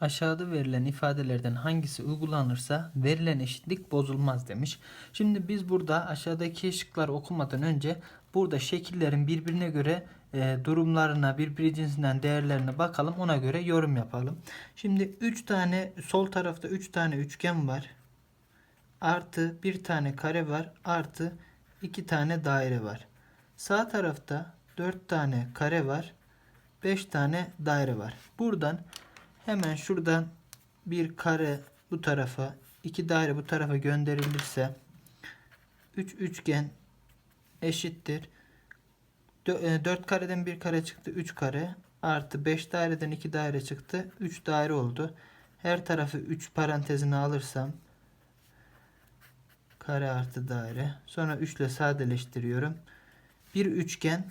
Aşağıda verilen ifadelerden hangisi uygulanırsa verilen eşitlik bozulmaz demiş. Şimdi biz burada aşağıdaki şıkları okumadan önce burada şekillerin birbirine göre e, durumlarına, birbiri cinsinden değerlerine bakalım. Ona göre yorum yapalım. Şimdi 3 tane sol tarafta 3 tane üçgen var. Artı bir tane kare var. Artı 2 tane daire var. Sağ tarafta 4 tane kare var. 5 tane daire var. Buradan hemen şuradan bir kare bu tarafa, iki daire bu tarafa gönderilirse 3 üçgen eşittir. 4 kareden bir kare çıktı 3 kare artı 5 daireden 2 daire çıktı 3 daire oldu. Her tarafı 3 parantezine alırsam kare artı daire sonra 3 ile sadeleştiriyorum. Bir üçgen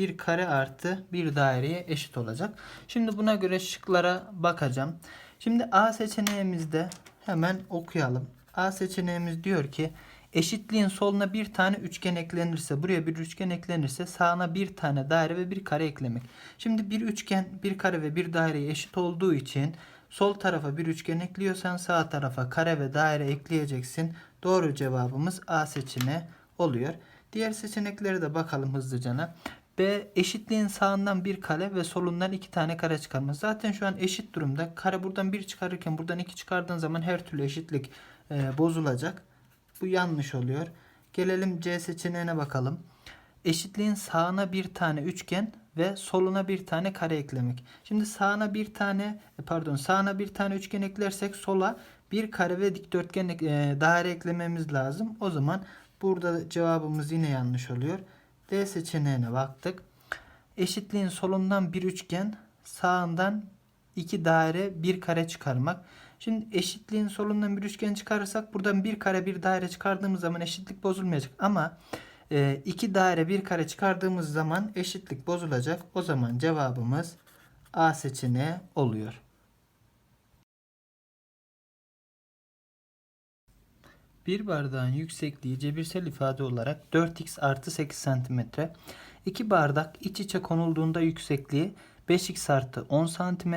bir kare artı bir daireye eşit olacak. Şimdi buna göre şıklara bakacağım. Şimdi A seçeneğimizde hemen okuyalım. A seçeneğimiz diyor ki eşitliğin soluna bir tane üçgen eklenirse buraya bir üçgen eklenirse sağına bir tane daire ve bir kare eklemek. Şimdi bir üçgen bir kare ve bir daireye eşit olduğu için sol tarafa bir üçgen ekliyorsan sağ tarafa kare ve daire ekleyeceksin. Doğru cevabımız A seçeneği oluyor. Diğer seçeneklere de bakalım hızlıcana. B eşitliğin sağından bir kare ve solundan iki tane kare çıkarma. Zaten şu an eşit durumda. Kare buradan bir çıkarırken buradan iki çıkardığın zaman her türlü eşitlik e, bozulacak. Bu yanlış oluyor. Gelelim C seçeneğine bakalım. Eşitliğin sağına bir tane üçgen ve soluna bir tane kare eklemek. Şimdi sağına bir tane e, pardon sağına bir tane üçgen eklersek sola bir kare ve dikdörtgen e, daire eklememiz lazım. O zaman burada cevabımız yine yanlış oluyor. D seçeneğine baktık. Eşitliğin solundan bir üçgen, sağından iki daire, bir kare çıkarmak. Şimdi eşitliğin solundan bir üçgen çıkarırsak buradan bir kare bir daire çıkardığımız zaman eşitlik bozulmayacak. Ama e, iki daire bir kare çıkardığımız zaman eşitlik bozulacak. O zaman cevabımız A seçeneği oluyor. Bir bardağın yüksekliği cebirsel ifade olarak 4x artı 8 cm. İki bardak iç içe konulduğunda yüksekliği 5x artı 10 cm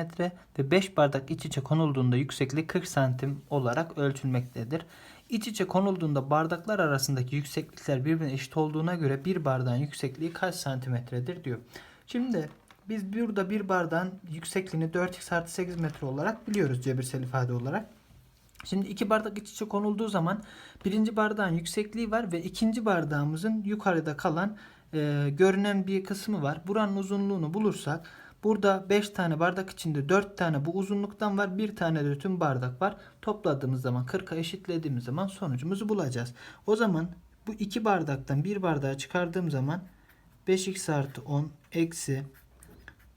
ve 5 bardak iç içe konulduğunda yüksekliği 40 cm olarak ölçülmektedir. İç içe konulduğunda bardaklar arasındaki yükseklikler birbirine eşit olduğuna göre bir bardağın yüksekliği kaç santimetredir diyor. Şimdi biz burada bir bardağın yüksekliğini 4x artı 8 metre olarak biliyoruz cebirsel ifade olarak. Şimdi iki bardak iç içe konulduğu zaman birinci bardağın yüksekliği var ve ikinci bardağımızın yukarıda kalan e, görünen bir kısmı var. Buranın uzunluğunu bulursak burada 5 tane bardak içinde 4 tane bu uzunluktan var. Bir tane de tüm bardak var. Topladığımız zaman 40'a eşitlediğimiz zaman sonucumuzu bulacağız. O zaman bu iki bardaktan bir bardağı çıkardığım zaman 5x artı 10 eksi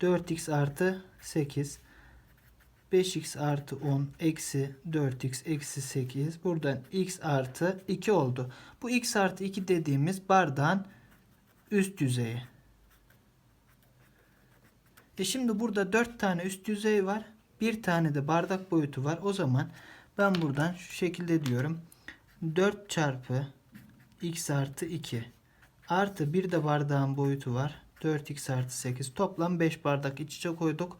4x artı 8 5x artı 10 eksi 4x eksi 8 buradan x artı 2 oldu. Bu x artı 2 dediğimiz bardağın üst yüzeyi. E şimdi burada 4 tane üst yüzey var. Bir tane de bardak boyutu var. O zaman ben buradan şu şekilde diyorum. 4 çarpı x artı 2 artı bir de bardağın boyutu var. 4x artı 8 toplam 5 bardak iç içe koyduk.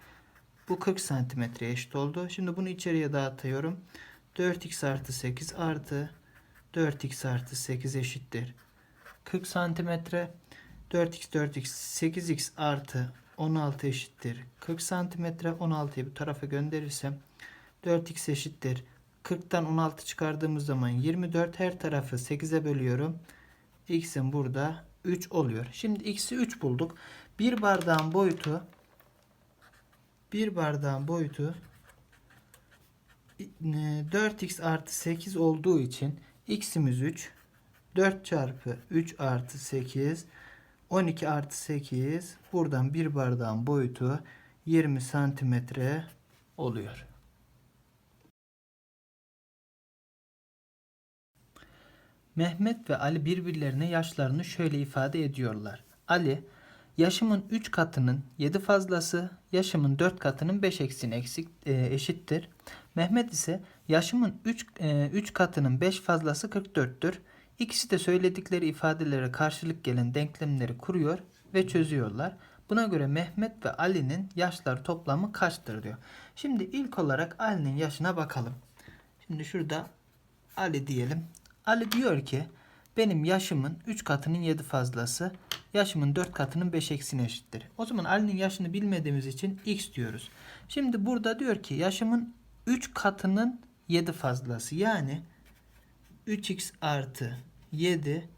Bu 40 santimetreye eşit oldu. Şimdi bunu içeriye dağıtıyorum. 4x artı 8 artı 4x artı 8 eşittir. 40 santimetre 4x 4x 8x artı 16 eşittir. 40 santimetre 16'yı bu tarafa gönderirsem 4x eşittir. 40'tan 16 çıkardığımız zaman 24 her tarafı 8'e bölüyorum. X'in burada 3 oluyor. Şimdi x'i 3 bulduk. Bir bardağın boyutu bir bardağın boyutu 4x artı 8 olduğu için x'imiz 3 4 çarpı 3 artı 8 12 artı 8 buradan bir bardağın boyutu 20 santimetre oluyor. Mehmet ve Ali birbirlerine yaşlarını şöyle ifade ediyorlar. Ali Yaşımın 3 katının 7 fazlası, yaşımın 4 katının 5 eksini eksik e, eşittir. Mehmet ise yaşımın 3 e, 3 katının 5 fazlası 44'tür. İkisi de söyledikleri ifadelere karşılık gelen denklemleri kuruyor ve çözüyorlar. Buna göre Mehmet ve Ali'nin yaşları toplamı kaçtır diyor. Şimdi ilk olarak Ali'nin yaşına bakalım. Şimdi şurada Ali diyelim. Ali diyor ki benim yaşımın 3 katının 7 fazlası yaşımın 4 katının 5 eksine eşittir. O zaman Ali'nin yaşını bilmediğimiz için x diyoruz. Şimdi burada diyor ki yaşımın 3 katının 7 fazlası yani 3x artı 7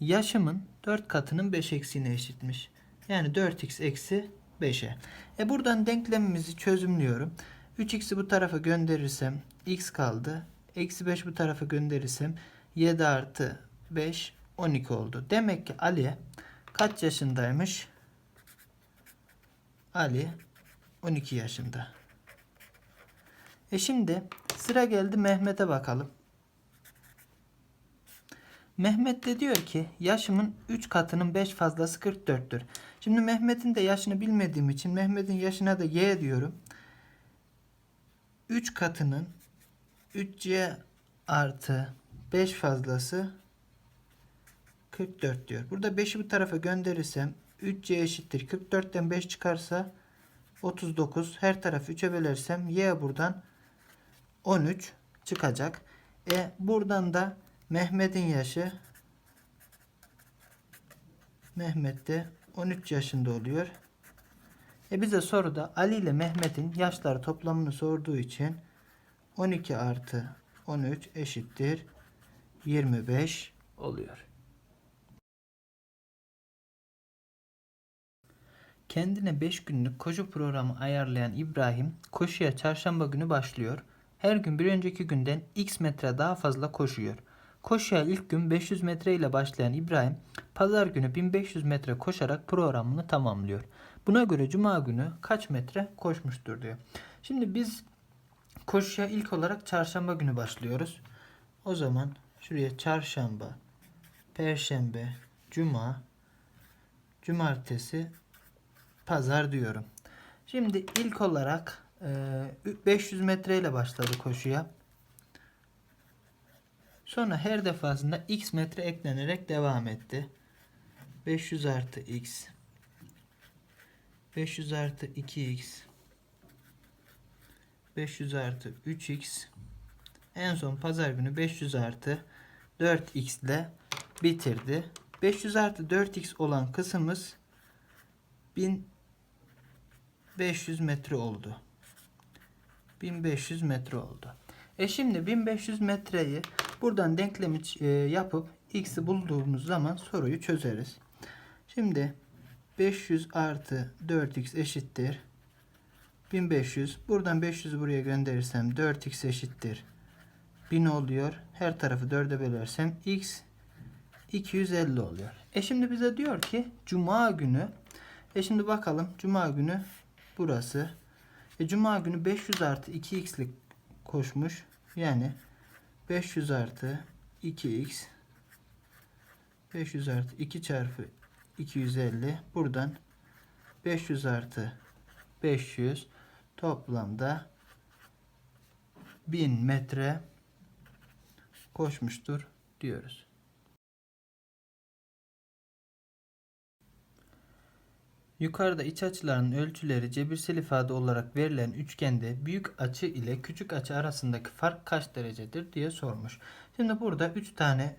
yaşımın 4 katının 5 eksiğine eşitmiş. Yani 4x eksi 5'e. E buradan denklemimizi çözümlüyorum. 3x'i bu tarafa gönderirsem x kaldı. Eksi 5 bu tarafa gönderirsem 7 artı 5 12 oldu. Demek ki Ali kaç yaşındaymış? Ali 12 yaşında. E şimdi sıra geldi Mehmet'e bakalım. Mehmet de diyor ki yaşımın 3 katının 5 fazlası 44'tür. Şimdi Mehmet'in de yaşını bilmediğim için Mehmet'in yaşına da y diyorum. 3 katının 3y artı 5 fazlası 44 diyor. Burada 5'i bu tarafa gönderirsem 3y eşittir. 44'ten 5 çıkarsa 39. Her tarafı 3'e bölersem y buradan 13 çıkacak. E buradan da Mehmet'in yaşı Mehmet de 13 yaşında oluyor. E bize soruda Ali ile Mehmet'in yaşları toplamını sorduğu için 12 artı 13 eşittir 25 oluyor. Kendine 5 günlük koşu programı ayarlayan İbrahim koşuya çarşamba günü başlıyor. Her gün bir önceki günden x metre daha fazla koşuyor. Koşuya ilk gün 500 metre ile başlayan İbrahim pazar günü 1500 metre koşarak programını tamamlıyor. Buna göre cuma günü kaç metre koşmuştur diyor. Şimdi biz koşuya ilk olarak çarşamba günü başlıyoruz. O zaman şuraya çarşamba, perşembe, cuma, cumartesi, pazar diyorum. Şimdi ilk olarak e, 500 metre ile başladı koşuya. Sonra her defasında x metre eklenerek devam etti. 500 artı x 500 artı 2x 500 artı 3x en son pazar günü 500 artı 4x ile bitirdi. 500 artı 4x olan kısmımız 1500 metre oldu. 1500 metre oldu. E şimdi 1500 metreyi buradan denklemi e, yapıp x'i bulduğumuz zaman soruyu çözeriz. Şimdi 500 artı 4x eşittir. 1500. Buradan 500'ü buraya gönderirsem 4x eşittir. 1000 oluyor. Her tarafı 4'e bölersem x 250 oluyor. E şimdi bize diyor ki cuma günü e şimdi bakalım cuma günü burası. E cuma günü 500 artı 2x'lik koşmuş. Yani 500 artı 2x 500 artı 2 çarpı 250 buradan 500 artı 500 toplamda 1000 metre koşmuştur diyoruz. Yukarıda iç açıların ölçüleri cebirsel ifade olarak verilen üçgende büyük açı ile küçük açı arasındaki fark kaç derecedir diye sormuş. Şimdi burada 3 tane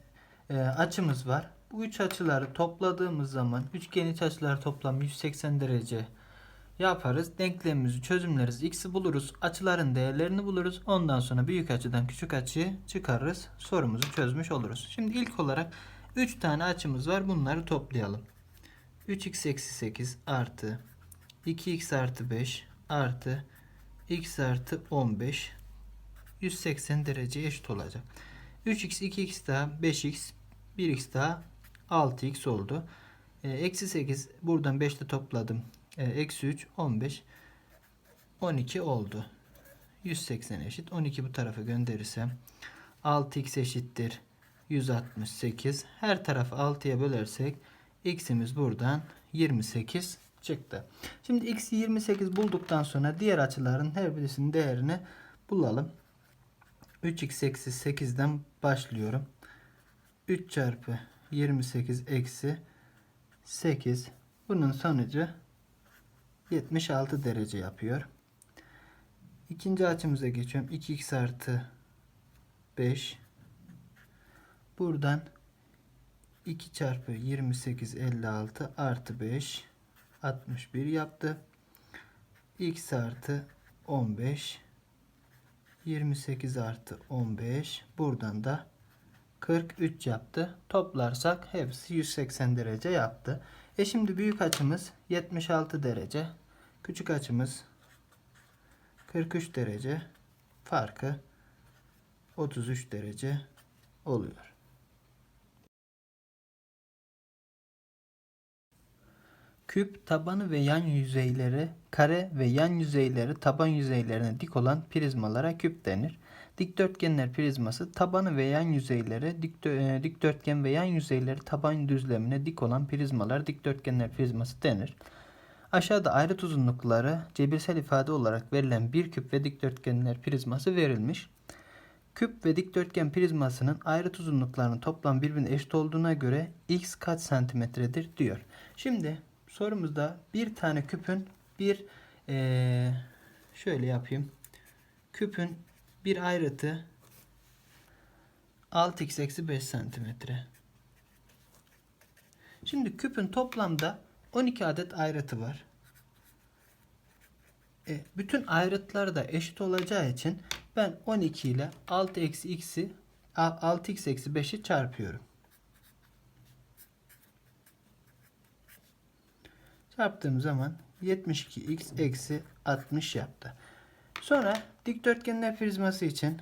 e, açımız var. Bu üç açıları topladığımız zaman üçgen iç açılar toplam 180 derece yaparız. Denklemimizi çözümleriz. X'i buluruz. Açıların değerlerini buluruz. Ondan sonra büyük açıdan küçük açıyı çıkarırız. Sorumuzu çözmüş oluruz. Şimdi ilk olarak 3 tane açımız var. Bunları toplayalım. 3x eksi 8 artı 2x artı 5 artı x artı 15 180 derece eşit olacak. 3x 2x daha 5x 1x daha 6x oldu. E, eksi 8 buradan 5'te topladım. E, eksi 3 15 12 oldu. 180 eşit. 12 bu tarafa gönderirsem 6x eşittir 168. Her tarafı 6'ya bölersek x'imiz buradan 28 çıktı. Şimdi x'i 28 bulduktan sonra diğer açıların her birisinin değerini bulalım. 3x eksi 8'den başlıyorum. 3 çarpı 28 eksi 8. Bunun sonucu 76 derece yapıyor. İkinci açımıza geçiyorum. 2x artı 5. Buradan 2 çarpı 28 56 artı 5 61 yaptı. x artı 15 28 artı 15 buradan da 43 yaptı. Toplarsak hepsi 180 derece yaptı. E şimdi büyük açımız 76 derece. Küçük açımız 43 derece. Farkı 33 derece oluyor. Küp tabanı ve yan yüzeyleri kare ve yan yüzeyleri taban yüzeylerine dik olan prizmalara küp denir. Dikdörtgenler prizması tabanı ve yan yüzeyleri e, dikdörtgen ve yan yüzeyleri taban düzlemine dik olan prizmalar dikdörtgenler prizması denir. Aşağıda ayrıt uzunlukları cebirsel ifade olarak verilen bir küp ve dikdörtgenler prizması verilmiş. Küp ve dikdörtgen prizmasının ayrıt uzunluklarının toplam birbirine eşit olduğuna göre x kaç santimetredir diyor. Şimdi sorumuzda bir tane küpün bir eee, şöyle yapayım. Küpün bir ayrıtı 6x eksi 5 santimetre. Şimdi küpün toplamda 12 adet ayrıtı var. E, bütün ayrıtlar da eşit olacağı için ben 12 ile 6 eksi x'i 6x eksi 5'i çarpıyorum. Çarptığım zaman 72x eksi 60 yaptı. Sonra dikdörtgenler prizması için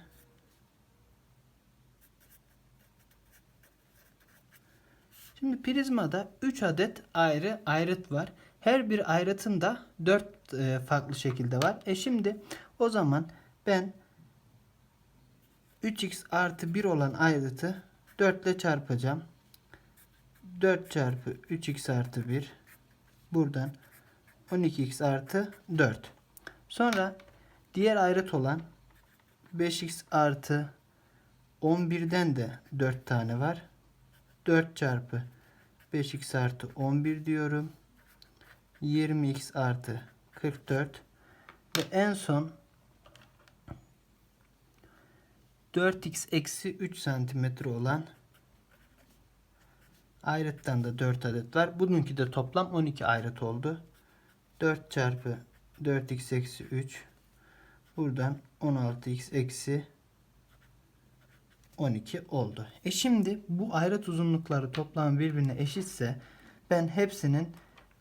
Şimdi prizmada 3 adet ayrı ayrıt var. Her bir ayrıtın da 4 e, farklı şekilde var. E şimdi o zaman ben 3x artı 1 olan ayrıtı 4 ile çarpacağım. 4 çarpı 3x artı 1 buradan 12x artı 4. Sonra diğer ayrıt olan 5x artı 11'den de 4 tane var. 4 çarpı 5x artı 11 diyorum. 20x artı 44 ve en son 4x eksi 3 santimetre olan ayrıttan da 4 adet var. Bununki de toplam 12 ayrıt oldu. 4 çarpı 4x eksi 3 buradan 16x eksi 12 oldu. E şimdi bu ayrıt uzunlukları toplam birbirine eşitse ben hepsinin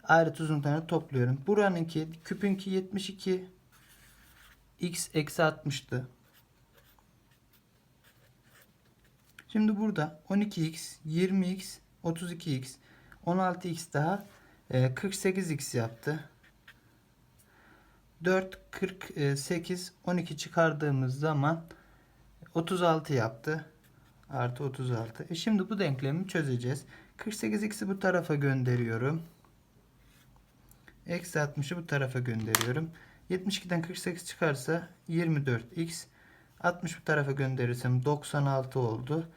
ayrıt uzunluklarını topluyorum. Buranınki küpünki 72 x eksi 60'tı. Şimdi burada 12x, 20x, 32x, 16x daha e, 48x yaptı. 4, 48, 12 çıkardığımız zaman 36 yaptı. Artı 36. E şimdi bu denklemi çözeceğiz. 48x'i bu tarafa gönderiyorum. Eksi 60'ı bu tarafa gönderiyorum. 72'den 48 çıkarsa 24x. 60 bu tarafa gönderirsem 96 oldu.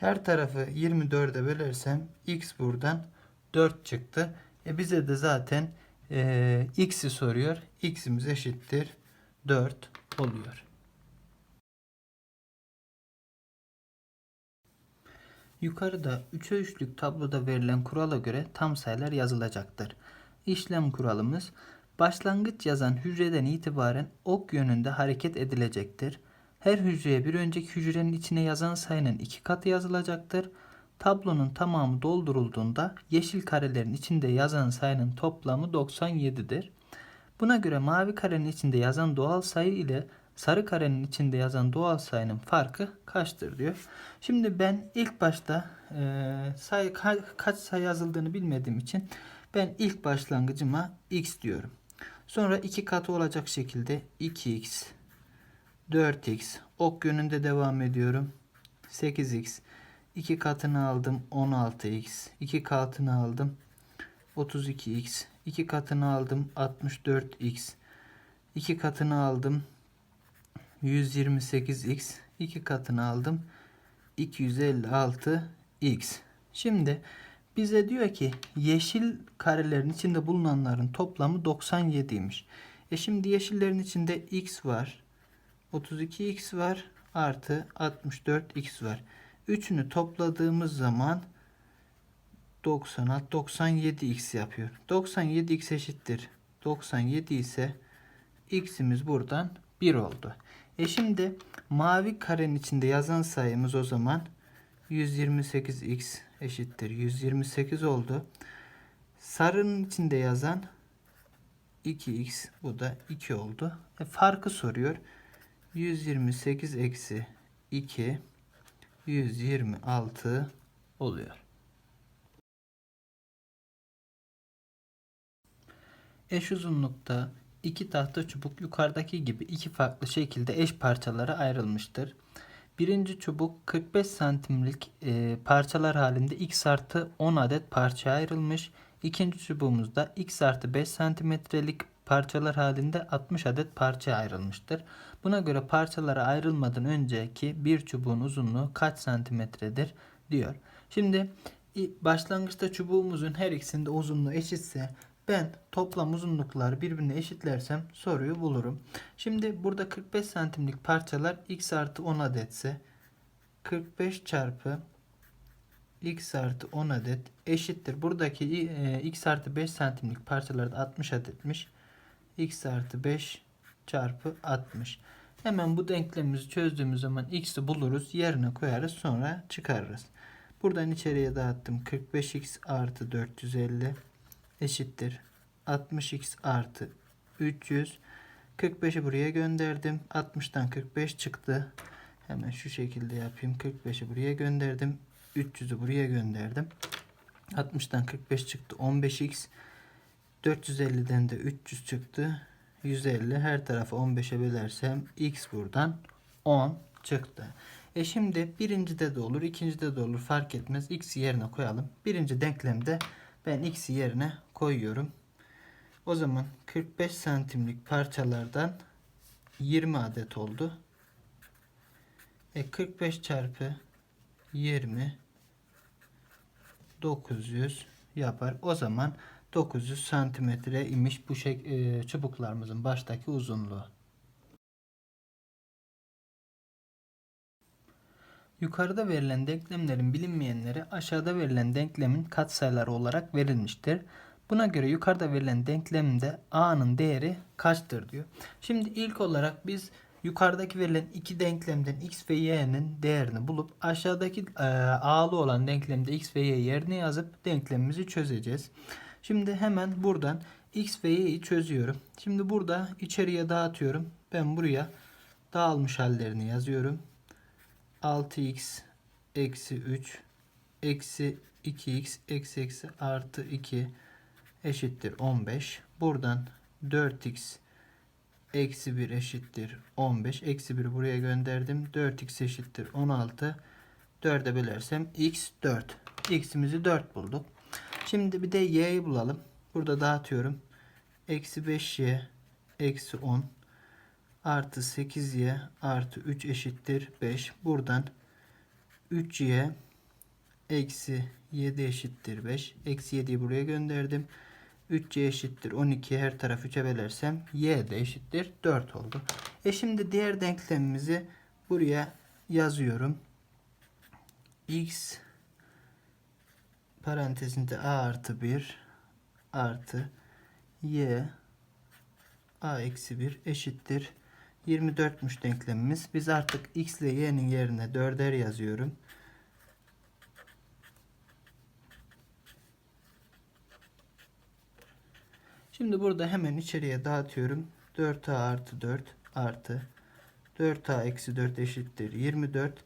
Her tarafı 24'e bölersem x buradan 4 çıktı. E bize de zaten e, x'i soruyor. x'imiz eşittir 4 oluyor. Yukarıda 3'e 3'lük tabloda verilen kurala göre tam sayılar yazılacaktır. İşlem kuralımız başlangıç yazan hücreden itibaren ok yönünde hareket edilecektir. Her hücreye bir önceki hücrenin içine yazan sayının iki katı yazılacaktır. Tablonun tamamı doldurulduğunda yeşil karelerin içinde yazan sayının toplamı 97'dir. Buna göre mavi karenin içinde yazan doğal sayı ile sarı karenin içinde yazan doğal sayının farkı kaçtır diyor. Şimdi ben ilk başta e, sayı ka- kaç sayı yazıldığını bilmediğim için ben ilk başlangıcıma x diyorum. Sonra iki katı olacak şekilde 2x, 4x, ok yönünde devam ediyorum. 8x, 2 katını aldım 16x, 2 katını aldım 32x, 2 katını aldım 64x, 2 katını aldım 128x, 2 katını aldım 256x. Şimdi bize diyor ki yeşil karelerin içinde bulunanların toplamı 97'ymiş. E şimdi yeşillerin içinde x var. 32x var. Artı 64x var. Üçünü topladığımız zaman 90 97x yapıyor. 97x eşittir. 97 ise x'imiz buradan 1 oldu. E şimdi mavi karenin içinde yazan sayımız o zaman 128x eşittir. 128 oldu. Sarının içinde yazan 2x bu da 2 oldu. E farkı soruyor. 128 eksi 2 126 oluyor. Eş uzunlukta iki tahta çubuk yukarıdaki gibi iki farklı şekilde eş parçalara ayrılmıştır. Birinci çubuk 45 santimlik e, parçalar halinde x artı 10 adet parçaya ayrılmış. İkinci çubuğumuzda x artı 5 santimetrelik parçalar halinde 60 adet parçaya ayrılmıştır. Buna göre parçalara ayrılmadan önceki bir çubuğun uzunluğu kaç santimetredir diyor. Şimdi başlangıçta çubuğumuzun her ikisinde uzunluğu eşitse ben toplam uzunlukları birbirine eşitlersem soruyu bulurum. Şimdi burada 45 santimlik parçalar x artı 10 adetse 45 çarpı x artı 10 adet eşittir. Buradaki e, x artı 5 santimlik parçalarda 60 adetmiş. X artı 5 çarpı 60. Hemen bu denklemimizi çözdüğümüz zaman x'i buluruz. Yerine koyarız. Sonra çıkarırız. Buradan içeriye dağıttım. 45x artı 450 eşittir. 60x artı 300. 45'i buraya gönderdim. 60'tan 45 çıktı. Hemen şu şekilde yapayım. 45'i buraya gönderdim. 300'ü buraya gönderdim. 60'tan 45 çıktı. 15x. 450'den de 300 çıktı. 150 her tarafı 15'e bölersem x buradan 10 çıktı. E şimdi birincide de olur, ikincide de olur fark etmez. X'i yerine koyalım. Birinci denklemde ben x'i yerine koyuyorum. O zaman 45 santimlik parçalardan 20 adet oldu. E 45 çarpı 20 900 yapar. O zaman 900 santimetre imiş bu şek e, çubuklarımızın baştaki uzunluğu. Yukarıda verilen denklemlerin bilinmeyenleri aşağıda verilen denklemin katsayıları olarak verilmiştir. Buna göre yukarıda verilen denklemde a'nın değeri kaçtır diyor. Şimdi ilk olarak biz yukarıdaki verilen iki denklemden x ve y'nin değerini bulup aşağıdaki e, a'lı olan denklemde x ve y yerine yazıp denklemimizi çözeceğiz. Şimdi hemen buradan x ve y'yi çözüyorum. Şimdi burada içeriye dağıtıyorum. Ben buraya dağılmış hallerini yazıyorum. 6x eksi 3 eksi 2x eksi eksi artı 2 eşittir 15. Buradan 4x eksi 1 eşittir 15. Eksi 1'i buraya gönderdim. 4x eşittir 16. 4'e bölersem x 4. x'imizi 4 bulduk. Şimdi bir de y'yi bulalım. Burada dağıtıyorum. Eksi 5y eksi 10 artı 8y artı 3 eşittir 5. Buradan 3y eksi 7 eşittir 5. Eksi 7'yi buraya gönderdim. 3y eşittir 12 her tarafı 3'e bölersem y de eşittir 4 oldu. E şimdi diğer denklemimizi buraya yazıyorum. x parantezinde a artı 1 artı y a eksi 1 eşittir 24'müş denklemimiz. Biz artık x ile y'nin yerine 4'er yazıyorum. Şimdi burada hemen içeriye dağıtıyorum. 4a artı 4 artı 4a eksi 4 eşittir 24.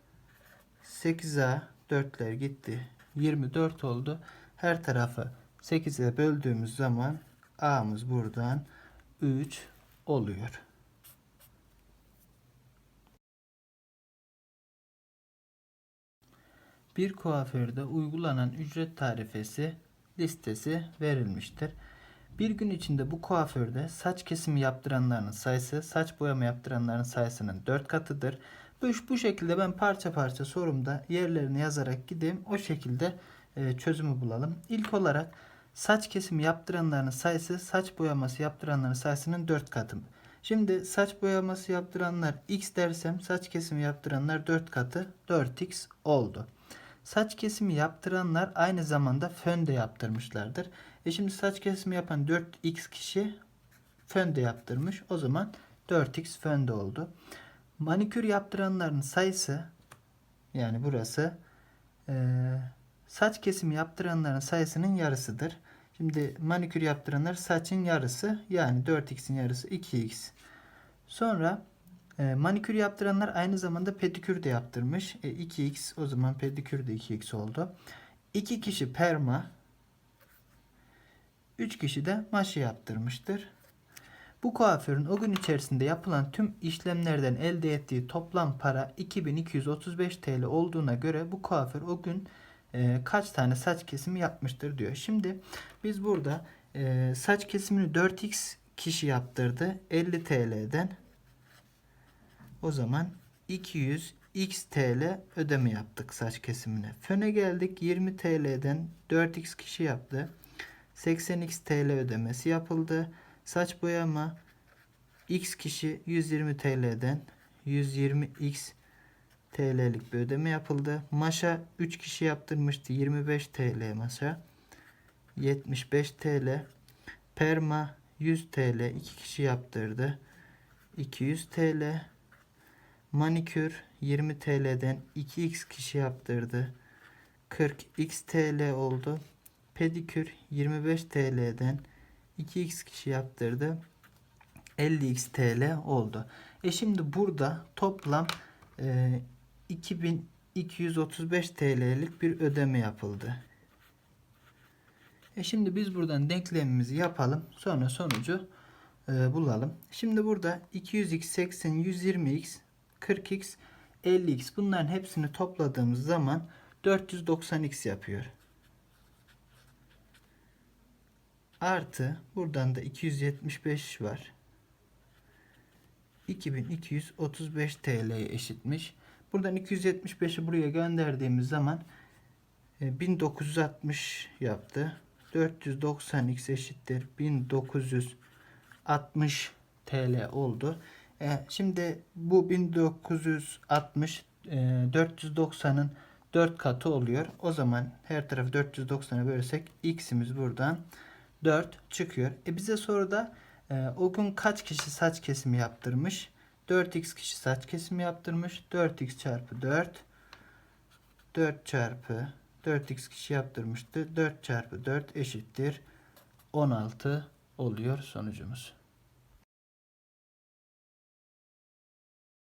8a 4'ler gitti. 24 oldu. Her tarafı 8'e böldüğümüz zaman a'mız buradan 3 oluyor. Bir kuaförde uygulanan ücret tarifesi listesi verilmiştir. Bir gün içinde bu kuaförde saç kesimi yaptıranların sayısı saç boyama yaptıranların sayısının 4 katıdır. Bu, bu şekilde ben parça parça sorumda yerlerini yazarak gideyim. O şekilde e, çözümü bulalım. İlk olarak saç kesimi yaptıranların sayısı saç boyaması yaptıranların sayısının 4 katı. Şimdi saç boyaması yaptıranlar x dersem saç kesimi yaptıranlar 4 katı 4x oldu. Saç kesimi yaptıranlar aynı zamanda fön de yaptırmışlardır. E şimdi saç kesimi yapan 4x kişi fön de yaptırmış. O zaman 4x fön de oldu. Manikür yaptıranların sayısı yani burası eee, saç kesimi yaptıranların sayısının yarısıdır. Şimdi manikür yaptıranlar saçın yarısı yani 4x'in yarısı 2x. Sonra e, manikür yaptıranlar aynı zamanda pedikür de yaptırmış. E, 2x o zaman pedikür de 2x oldu. 2 kişi perma 3 kişi de maşa yaptırmıştır. Bu kuaförün o gün içerisinde yapılan tüm işlemlerden elde ettiği toplam para 2235 TL olduğuna göre bu kuaför o gün e, kaç tane saç kesimi yapmıştır diyor. Şimdi biz burada e, saç kesimini 4x kişi yaptırdı 50 TL'den. O zaman 200 x TL ödeme yaptık saç kesimine. Föne geldik 20 TL'den 4x kişi yaptı. 80x TL ödemesi yapıldı. Saç boyama x kişi 120 TL'den 120x TL'lik bir ödeme yapıldı. Maşa 3 kişi yaptırmıştı. 25 TL maşa. 75 TL. Perma 100 TL 2 kişi yaptırdı. 200 TL. Manikür 20 TL'den 2x kişi yaptırdı. 40x TL oldu. Pedikür 25 TL'den 2x kişi yaptırdı. 50x TL oldu. E şimdi burada toplam e, 2235 TL'lik bir ödeme yapıldı. E şimdi biz buradan denklemimizi yapalım. Sonra sonucu e, bulalım. Şimdi burada 200x, 80, 120x, 40x, 50x bunların hepsini topladığımız zaman 490x yapıyor. Artı buradan da 275 var. 2235 TL'ye eşitmiş. Buradan 275'i buraya gönderdiğimiz zaman e, 1960 yaptı. 490x eşittir 1960 TL oldu. E, şimdi bu 1960 e, 490'ın 4 katı oluyor. O zaman her tarafı 490'a bölersek x'imiz buradan 4 çıkıyor. E bize soruda e, o gün kaç kişi saç kesimi yaptırmış? 4x kişi saç kesimi yaptırmış. 4x çarpı 4 4 çarpı 4x kişi yaptırmıştı. 4 çarpı 4 eşittir 16 oluyor sonucumuz.